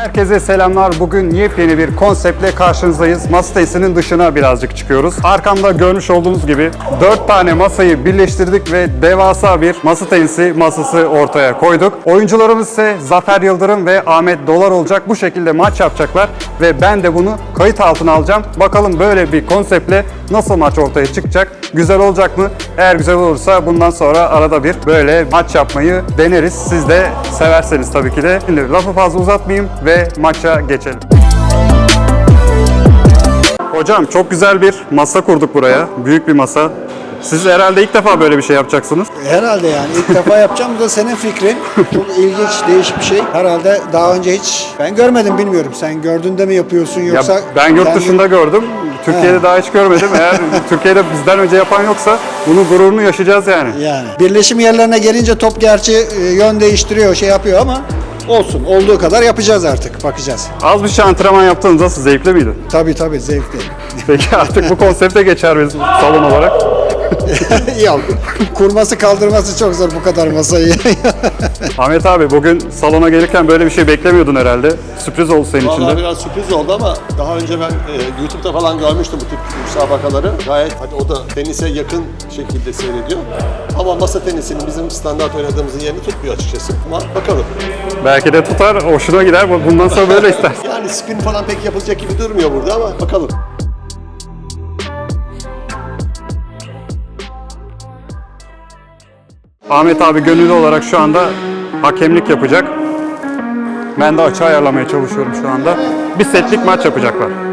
Herkese selamlar. Bugün yepyeni bir konseptle karşınızdayız. Masa tenisinin dışına birazcık çıkıyoruz. Arkamda görmüş olduğunuz gibi 4 tane masayı birleştirdik ve devasa bir masa tenisi masası ortaya koyduk. Oyuncularımız ise Zafer Yıldırım ve Ahmet Dolar olacak. Bu şekilde maç yapacaklar ve ben de bunu kayıt altına alacağım. Bakalım böyle bir konseptle nasıl maç ortaya çıkacak? Güzel olacak mı? Eğer güzel olursa bundan sonra arada bir böyle maç yapmayı deneriz. Siz de severseniz tabii ki de. Şimdi lafı fazla uzatmayayım ve maça geçelim. Hocam çok güzel bir masa kurduk buraya. Büyük bir masa. Siz herhalde ilk defa böyle bir şey yapacaksınız. Herhalde yani ilk defa yapacağım. Da senin fikrin. Çok ilginç, değişik bir şey. Herhalde daha önce hiç ben görmedim bilmiyorum. Sen gördüğünde mi yapıyorsun Ya yoksa ben yurt dışında gördüm. Türkiye'de He. daha hiç görmedim. Eğer Türkiye'de bizden önce yapan yoksa bunun gururunu yaşayacağız yani. yani birleşim yerlerine gelince top gerçi e, yön değiştiriyor, şey yapıyor ama olsun. Olduğu kadar yapacağız artık. Bakacağız. Az bir şey antrenman yaptınız. Nasıl? Zevkli miydi? Tabii tabii zevkli. Peki artık bu konsepte geçer miyiz salon olarak? Yok. Kurması kaldırması çok zor bu kadar masayı. Ahmet abi bugün salona gelirken böyle bir şey beklemiyordun herhalde. Sürpriz oldu senin için Vallahi de. biraz sürpriz oldu ama daha önce ben e, YouTube'da falan görmüştüm bu tip müsabakaları. Gayet hadi o da tenise yakın şekilde seyrediyor. Ama masa tenisinin bizim standart oynadığımızın yerini tutmuyor açıkçası. Ama bakalım. Belki de tutar, hoşuna gider. Bundan sonra böyle ister. Yani spin falan pek yapılacak gibi durmuyor burada ama bakalım. Ahmet abi gönüllü olarak şu anda hakemlik yapacak. Ben de açı ayarlamaya çalışıyorum şu anda. Bir setlik maç yapacaklar.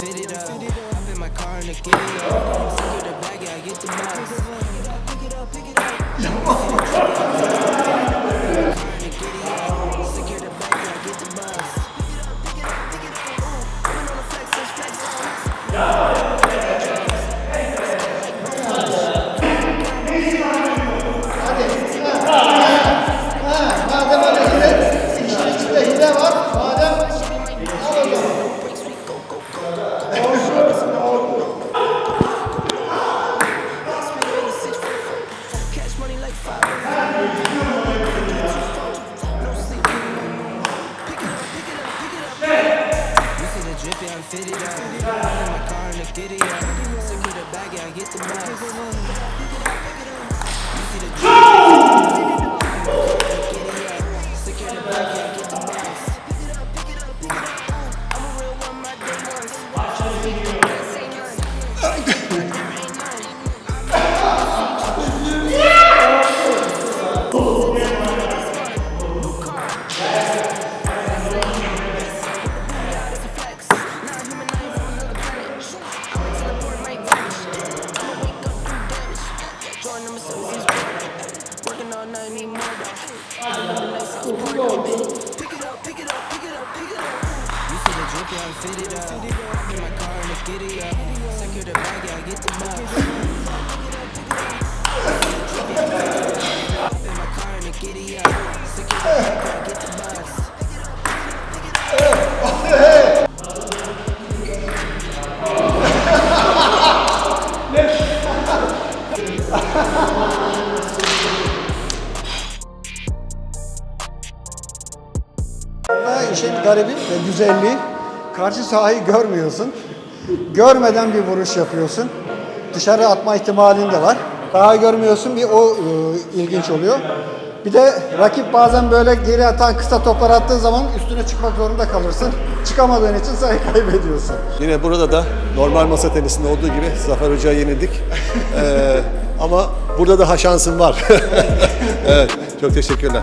Fit it in my car and the it up. Secure the bag, I get the box. Hile var. Was. Pick it up, pick it up, pick it up, pick it up. In my car and the giddy up. Secure the bag, yeah, I get the bus. Garibi ve güzelliği karşı sahayı görmüyorsun. Görmeden bir vuruş yapıyorsun. Dışarı atma ihtimalin de var. Sahayı görmüyorsun bir o e, ilginç oluyor. Bir de rakip bazen böyle geri atan kısa toplar attığı zaman üstüne çıkmak zorunda kalırsın. Çıkamadığın için sayı kaybediyorsun. Yine burada da normal masa tenisinde olduğu gibi Zafer Hoca'ya yenildik. Ee, ama burada daha şansım var. evet, çok teşekkürler.